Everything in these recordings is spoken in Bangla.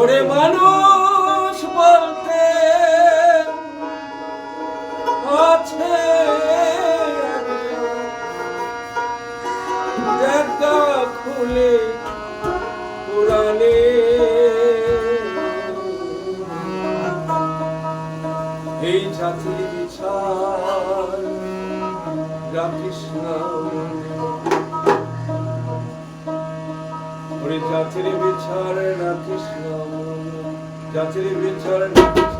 ওরে মানুষ বলতে আছে। খুলে পুরালে এই জাতির বিচার রামকৃষ্ণ যাচির বিচার না কৃষ্ণ যাচির বিচার না কৃষ্ণ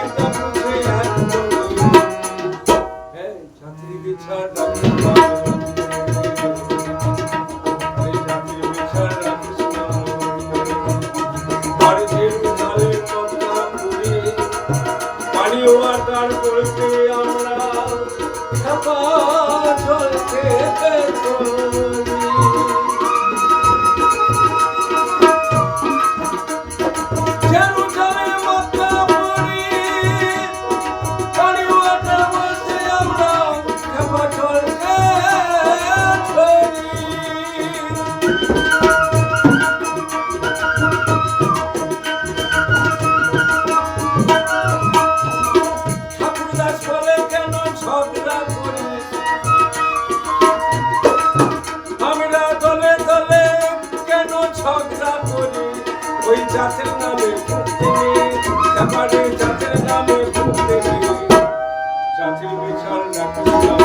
পানি গান বলতে আমরা। জলকে করি জাতের নামে জাতের নামে জাতির বিচার না করলাম